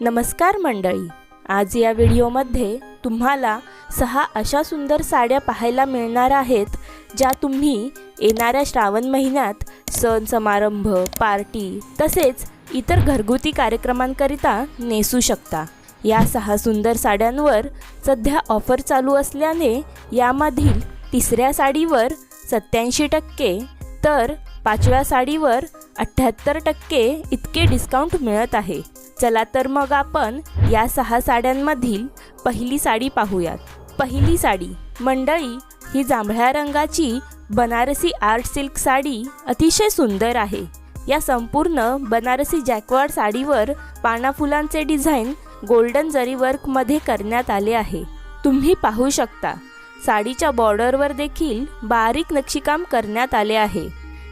नमस्कार मंडळी. आज या व्हिडिओमध्ये तुम्हाला सहा अशा सुंदर साड्या पाहायला मिळणार आहेत ज्या तुम्ही येणाऱ्या श्रावण महिन्यात सण समारंभ पार्टी तसेच इतर घरगुती कार्यक्रमांकरिता नेसू शकता. या सहा सुंदर साड्यांवर सध्या ऑफर चालू असल्याने यामधील तिसऱ्या साडीवर सत्याऐंशी टक्के तर पाचव्या साडीवर अठ्ठ्याहत्तर टक्के इतके डिस्काउंट मिळत आहे. चला तर मग आपण या सहा साड्यांमधील पहिली साडी पाहूयात. पहिली साडी मंडळी ही जांभळ्या रंगाची बनारसी आर्ट सिल्क साडी अतिशय सुंदर आहे. या संपूर्ण बनारसी जॅकवाड साडीवर पानाफुलांचे डिझाईन गोल्डन जरी वर्कमध्ये करण्यात आले आहे. तुम्ही पाहू शकता साडीच्या बॉर्डरवर देखील बारीक नक्षीकाम करण्यात आले आहे.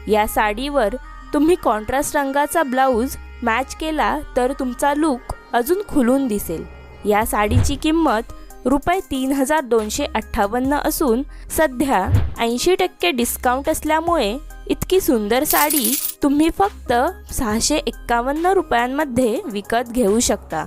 या साडीवर तुम्ही कॉन्ट्रास्ट रंगाचा ब्लाऊज मॅच केला तर तुमचा लुक अजून खुलून दिसेल. या साडीची किंमत रुपये तीन हजार दोनशे अठ्ठावन्न असून सध्या ऐंशी टक्के डिस्काउंट असल्यामुळे इतकी सुंदर साडी तुम्ही फक्त सहाशे एक्कावन्न रुपयांमध्ये विकत घेऊ शकता.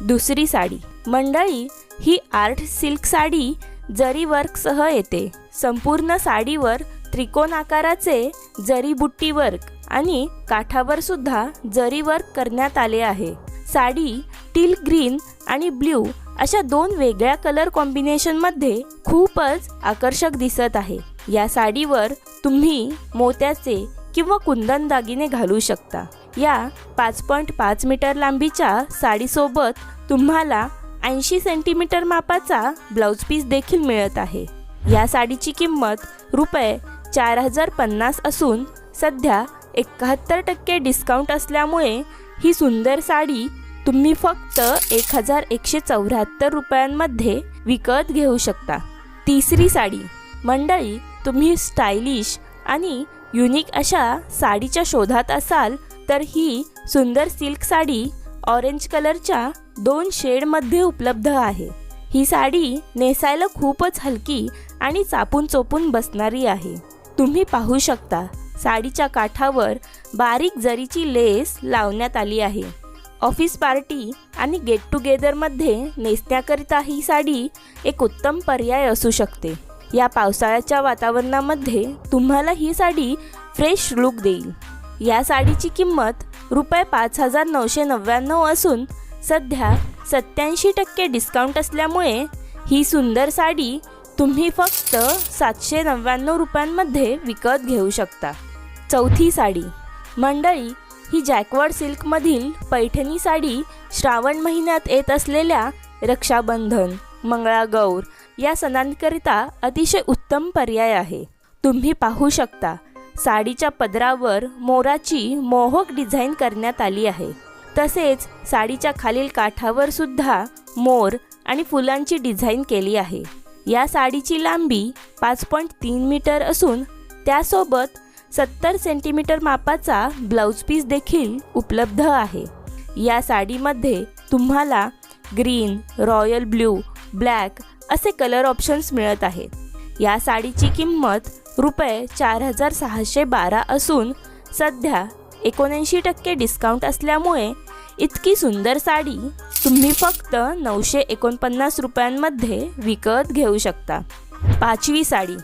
दुसरी साडी मंडळी ही आर्ट सिल्क साडी जरी वर्कसह येते संपूर्ण साडीवर त्रिकोण आकाराचे जरी बुट्टी वर्क आणि काठावर सुद्धा जरी वर्क करण्यात आले आहे. साडी टील ग्रीन आणि ब्ल्यू अशा दोन वेगळ्या कलर कॉम्बिनेशनमध्ये खूपच आकर्षक दिसत आहे. या साडीवर तुम्ही मोत्याचे किंवा कुंदन दागिने घालू शकता. या पाच पॉईंट पाच मीटर लांबीच्या साडीसोबत तुम्हाला ऐंशी सेंटीमीटर मापाचा ब्लाऊज पीस देखील मिळत आहे. या साडीची किंमत रुपये चार हजार पन्नास असून सध्या एकाहत्तर टक्के डिस्काउंट असल्यामुळे ही सुंदर साडी तुम्ही फक्त एक हजार एकशे चौऱ्याहत्तर रुपयांमध्ये विकत घेऊ शकता. तिसरी साडी. मंडळी तुम्ही स्टायलिश आणि युनिक अशा साडीच्या शोधात असाल तर ही सुंदर सिल्क साडी ऑरेंज कलरच्या दोन शेडमध्ये उपलब्ध आहे. ही साडी नेसायला खूपच हलकी आणि चापून चोपून बसणारी आहे. तुम्ही पाहू शकता साडीच्या काठावर बारीक जरीची लेस लावण्यात आली आहे. ऑफिस पार्टी आणि गेट टुगेदरमध्ये नेसण्याकरिता ही साडी एक उत्तम पर्याय असू शकते. या पावसाळ्याच्या वातावरणामध्ये तुम्हाला ही साडी फ्रेश लुक देईल. या साडीची किंमत रुपये पाच हजार नऊशे नव्याण्णव असून सध्या सत्याऐंशी टक्के डिस्काउंट असल्यामुळे ही सुंदर साडी तुम्ही फक्त सातशे नव्याण्णव रुपयांमध्ये विकत घेऊ शकता. चौथी साडी. मंडळी ही जॅकवर्ड सिल्कमधील पैठणी साडी श्रावण महिन्यात येत असलेल्या रक्षाबंधन मंगळागौर या सणांकरिता अतिशय उत्तम पर्याय आहे. तुम्ही पाहू शकता साडीच्या पदरावर मोराची मोहक डिझाईन करण्यात आली आहे. तसेच साडीच्या खालील काठावर सुद्धा मोर आणि फुलांची डिझाईन केली आहे. या साडीची लांबी पाच पॉईंट तीन मीटर असून त्यासोबत सत्तर सेंटीमीटर मापाचा ब्लाऊज पीस देखील उपलब्ध आहे. या साडीमध्ये तुम्हाला ग्रीन रॉयल ब्ल्यू ब्लॅक असे कलर ऑप्शन्स मिळत आहेत. या साडीची किंमत रुपये चार हजार सहाशे बारा असून सध्या एकोणऐंशी टक्के डिस्काउंट असल्यामुळे इतकी सुंदर साडी तुम्ही फक्त नऊशे एकोणपन्नास रुपयांमध्ये विकत घेऊ शकता. पाचवी साडी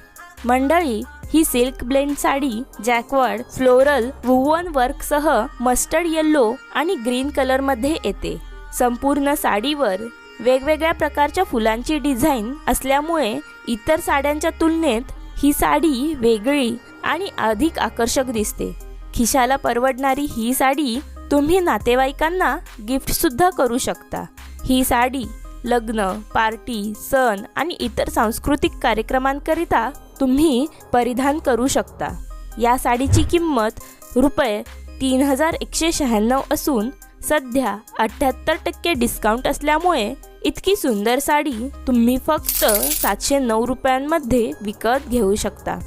मंडळी ही silk blend sari jacquard floral woven वर्कसह mustard yellow आणि ग्रीन कलरमध्ये येते. संपूर्ण साडीवर वेगवेगळ्या प्रकारच्या फुलांची डिझाईन असल्यामुळे इतर साड्यांच्या तुलनेत ही साडी वेगळी आणि अधिक आकर्षक दिसते. खिशाला परवडणारी ही साडी तुम्ही नातेवाईकांना गिफ्टसुद्धा करू शकता. ही साडी लग्न पार्टी सण आणि इतर सांस्कृतिक कार्यक्रमांकरिता तुम्ही परिधान करू शकता. या साडीची किंमत रुपये तीन हजार एकशे शहाण्णव असून सध्या अठ्ठ्याहत्तर टक्के डिस्काउंट असल्यामुळे इतकी सुंदर साडी तुम्ही फक्त सातशे नऊ रुपयांमध्ये विकत घेऊ शकता.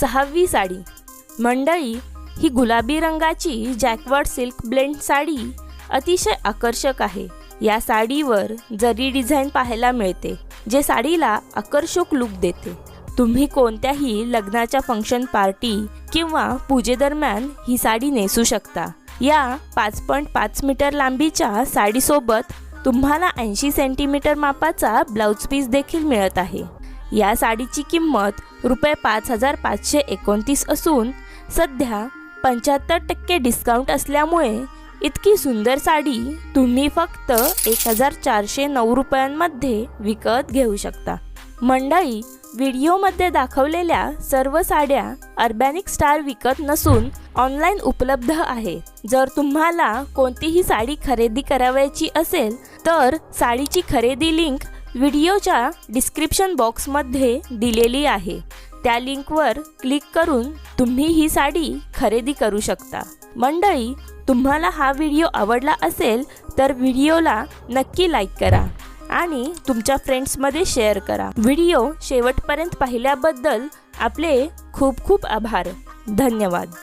सहावी साडी. मंडळी ही गुलाबी रंगाची जॅकवर्ड सिल्क ब्लेंड साडी अतिशय आकर्षक आहे. या साडीवर जरी डिझाईन पाहायला मिळते जे साडीला आकर्षक लुक देते. तुम्ही कोणत्याही लग्नाच्या फंक्शन पार्टी किंवा पूजेदरम्यान ही साडी नेसू शकता. या पाच पॉईंट पाच मीटर लांबीच्या साडीसोबत तुम्हाला ऐंशी सेंटीमीटर मापाचा ब्लाऊज पीस देखील मिळत आहे. या साडीची किंमत रुपये पाच हजार पाचशे एकोणतीस असून सध्या पंच्याहत्तर टक्के डिस्काउंट असल्यामुळे इतकी सुंदर साडी तुम्ही फक्त एक हजार चारशे नऊ रुपयांमध्ये विकत घेऊ शकता. मंडळी व्हिडिओमध्ये दाखवलेल्या सर्व साड्या अर्बॅनिक स्टार विकत नसून ऑनलाईन उपलब्ध आहे. जर तुम्हाला कोणतीही साडी खरेदी करावयाची असेल तर साडीची खरेदी लिंक व्हिडिओच्या डिस्क्रिप्शन बॉक्समध्ये दिलेली आहे. त्या लिंकवर क्लिक करून तुम्ही ही साडी खरेदी करू शकता. मंडळी तुम्हाला हा व्हिडिओ आवडला असेल तर व्हिडिओला नक्की लाईक करा. आणि तुमच्या फ्रेंड्समध्ये शेअर करा. व्हिडिओ शेवटपर्यंत पाहिल्याबद्दल आपले खूप खूप आभार. धन्यवाद.